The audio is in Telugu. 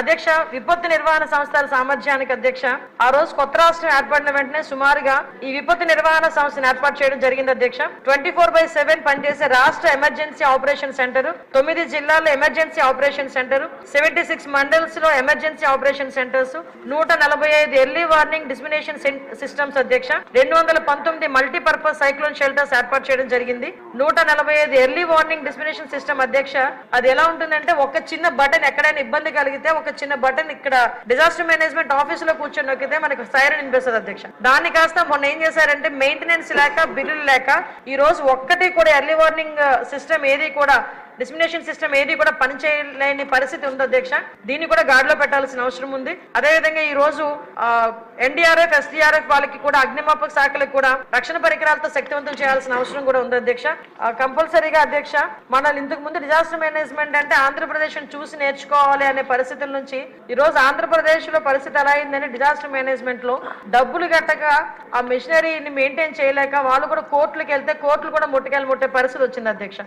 అధ్యక్ష విపత్తు నిర్వహణ సంస్థల సామర్థ్యానికి అధ్యక్ష ఆ రోజు కొత్త రాష్ట్రం ఏర్పడిన వెంటనే సుమారుగా ఈ విపత్తు నిర్వహణ సంస్థను ఏర్పాటు చేయడం జరిగింది అధ్యక్ష. ట్వంటీ ఫోర్ బై సెవెన్ పనిచేసే రాష్ట్ర ఎమర్జెన్సీ ఆపరేషన్ సెంటర్ తొమ్మిది జిల్లాల్లో emergency operation centre seventy six మండల్స్లో emergency operation centres నూట నలభై ఐదు ఎర్లీ వార్నింగ్ డిస్మినేషన్ సిస్టమ్స్ అధ్యక్ష రెండు వందల పంతొమ్మిది మల్టీపర్పస్ సైక్లోన్ షెల్టర్స్ ఏర్పాటు చేయడం జరిగింది. నూట నలభై ఐదు ఎర్లీ వార్నింగ్ డిస్మినేషన్ సిస్టమ్ అధ్యక్ష అది ఎలా ఉంటుందంటే ఒక చిన్న బటన్ ఎక్కడైనా ఇబ్బంది కలిగితే ఒక చిన్న బటన్ ఇక్కడ డిజాస్టర్ మేనేజ్మెంట్ ఆఫీస్లో కూర్చొని నొక్కితే మనకు సైరన్ వినిపిస్తుంది అధ్యక్ష. దాన్ని కాస్త మొన్న ఏం చేశారంటే మెయింటెనెన్స్ లేక బిల్లులు లేక ఈ రోజు ఒక్కటి కూడా ఎర్లీ వార్నింగ్ సిస్టమ్ ఏది కూడా డిస్మినేషన్ సిస్టమ్ ఏది కూడా పనిచేయలేని పరిస్థితి ఉంది అధ్యక్ష. దీన్ని కూడా గాడిలో పెట్టాల్సిన అవసరం ఉంది. అదేవిధంగా ఈ రోజు ఎన్డీఆర్ఎఫ్ ఎస్డీఆర్ఎఫ్ వాళ్ళకి కూడా అగ్నిమాపక శాఖలకు కూడా రక్షణ పరికరాలతో శక్తివంతం చేయాల్సిన అవసరం కూడా ఉంది అధ్యక్ష. కంపల్సరీగా అధ్యక్ష మనల్ ఇంతకు ముందు డిజాస్టర్ మేనేజ్మెంట్ అంటే ఆంధ్రప్రదేశ్ చూసి నేర్చుకోవాలి అనే పరిస్థితుల నుంచి ఈ రోజు ఆంధ్రప్రదేశ్లో పరిస్థితి ఎలా అయిందని డిజాస్టర్ మేనేజ్మెంట్లో డబ్బులు గట్టక ఆ మిషనరీని మెయింటైన్ చేయలేక వాళ్ళు కూడా కోర్టులకు వెళ్తే కోర్టులు కూడా ముట్టుకెళ్ళి ముట్టే పరిస్థితి వచ్చింది అధ్యక్ష.